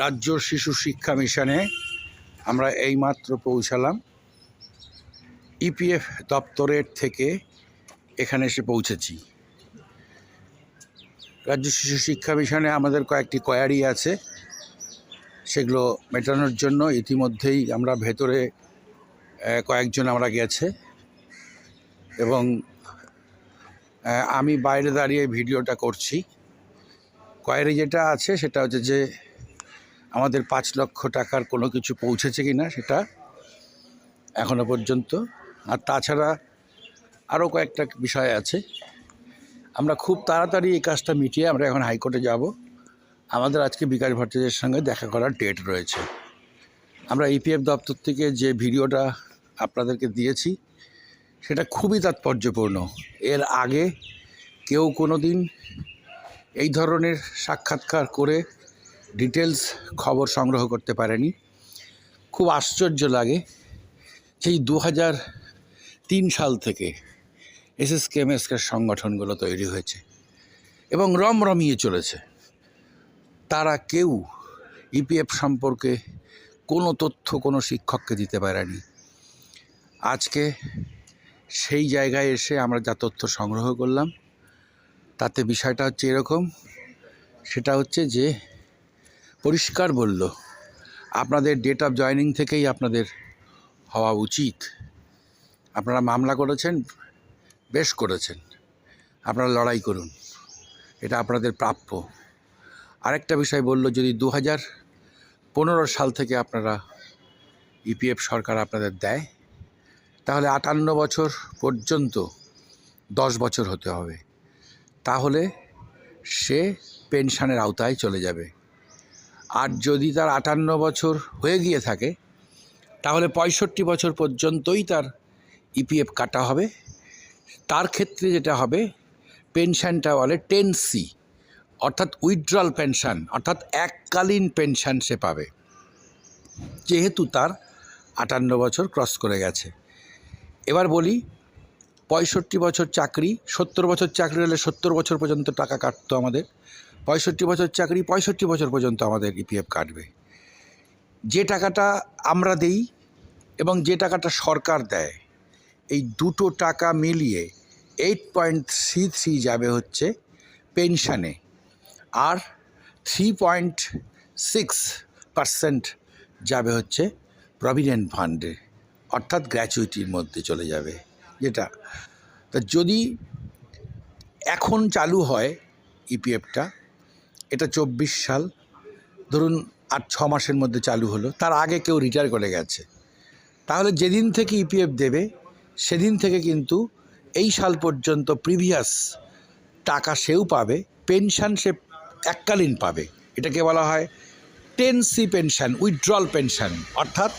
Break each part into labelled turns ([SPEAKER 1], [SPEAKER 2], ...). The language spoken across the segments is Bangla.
[SPEAKER 1] রাজ্য শিশু শিক্ষা মিশনে আমরা এইমাত্র পৌঁছালাম। ইপিএফ দপ্তরের থেকে এখানে এসে পৌঁছেছি। রাজ্য শিশু শিক্ষা মিশনে আমাদের কয়েকটি কোয়ারি আছে। সেগুলো মেটানোর জন্য ইতিমধ্যেই আমরা ভেতরে কয়েকজন আমরা গেছে। এবং আমি বাইরে দাঁড়িয়ে ভিডিওটা করছি। কোয়ারি যেটা আছে সেটা হচ্ছে যে আমাদের পাঁচ লক্ষ টাকার কোনো কিছু পৌঁছেছে কি না সেটা এখনও পর্যন্ত। আর তাছাড়া আরও কয়েকটা বিষয় আছে। আমরা খুব তাড়াতাড়ি এই কাজটা মিটিয়ে আমরা এখন হাইকোর্টে যাব। আমাদের আজকে বিকাশ ভট্টাচার্যের সঙ্গে দেখা করার ডেট রয়েছে। আমরা ইপিএফ দপ্তর থেকে যে ভিডিওটা আপনাদেরকে দিয়েছি, সেটা খুবই তাৎপর্যপূর্ণ। এর আগে কেউ কোনো দিন এই ধরনের সাক্ষাৎকার করে ডিটেলস খবর সংগ্রহ করতে পারেনি। খুব আশ্চর্য লাগে সেই দু তিন সাল থেকে এসএস কেমএসকের সংগঠনগুলো তৈরি হয়েছে এবং রমরমিয়ে চলেছে। তারা কেউ ইপিএফ সম্পর্কে কোনো তথ্য, কোনো শিক্ষককে দিতে পারেনি। আজকে সেই জায়গায় এসে আমরা যা তথ্য সংগ্রহ করলাম, তাতে বিষয়টা হচ্ছে এরকম। সেটা হচ্ছে যে পরিষ্কার বলল, আপনাদের ডেট অফ জয়নিং থেকেই আপনাদের হওয়া উচিত। আপনারা মামলা করেছেন, বেশ করেছেন। আপনারা লড়াই করুন। এটা আপনাদের প্রাপ্য। আরেকটা বিষয় বলল, যদি দু হাজার পনেরো সাল থেকে আপনারা ইপিএফ সরকার আপনাদের দেয়, তাহলে আটান্ন বছর পর্যন্ত দশ বছর হতে হবে। তাহলে সে পেনশনের আওতায় চলে যাবে। আর যদি তার আটান্ন বছর হয়ে গিয়ে থাকে, তাহলে পঁয়ষট্টি বছর পর্যন্তই তার ইপিএফ কাটা হবে। তার ক্ষেত্রে যেটা হবে, পেনশনটা বলে টেন সি অর্থাৎ উইথড্রল পেনশন অর্থাৎ এককালীন পেনশন সে পাবে। যেহেতু তার আটান্ন বছর ক্রস করে গেছে। এবার বলি, পঁয়ষট্টি বছর চাকরি, সত্তর বছর চাকরি হলে সত্তর বছর পর্যন্ত টাকা কাটতো আমাদের। পঁয়ষট্টি বছর চাকরি, পঁয়ষট্টি বছর পর্যন্ত আমাদের ইপিএফ কাটবে। যে টাকাটা আমরা দেই এবং যে টাকাটা সরকার দেয়, এই দুটো টাকা মিলিয়ে এইট পয়েন্ট থ্রি থ্রি যাবে হচ্ছে পেনশানে আর থ্রি পয়েন্ট সিক্স পারসেন্ট যাবে হচ্ছে প্রভিডেন্ট ফান্ডে অর্থাৎ গ্র্যাচুইটির মধ্যে চলে যাবে। যেটা, তা যদি এখন চালু হয় ইপিএফটা এটা চব্বিশ সাল। ধরুন আট, ছ মাসের মধ্যে চালু হলো। তার আগে কেউ রিটায়ার করে গেছে। তাহলে যেদিন থেকে ইপিএফ দেবে, সেদিন থেকে কিন্তু এই সাল পর্যন্ত প্রিভিয়াস টাকা সেও পাবে পেনশন সে এককালীন পাবে। এটাকে বলা হয় ten C pension withdrawal pension অর্থাৎ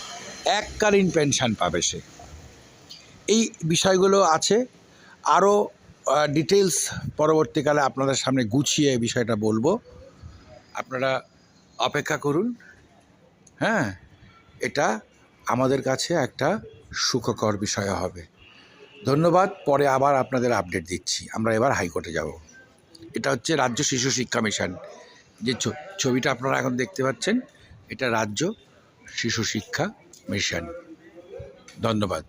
[SPEAKER 1] এককালীন পেনশন পাবে সে। এই বিষয়গুলো আছে। আরও ডিটেলস পরবর্তীকালে আপনাদের সামনে গুছিয়ে বিষয়টা বলব। আপনারা অপেক্ষা করুন। হ্যাঁ এটা আমাদের কাছে একটা সুখকর বিষয় হবে। ধন্যবাদ, পরে আবার আপনাদের আপডেট দিচ্ছি। আমরা এবার হাইকোর্টে যাব। এটা হচ্ছে রাজ্য শিশু শিক্ষা মিশন যে ছবিটা আপনারা এখন দেখতে পাচ্ছেন, এটা রাজ্য শিশু শিক্ষা মিশন ধন্যবাদ।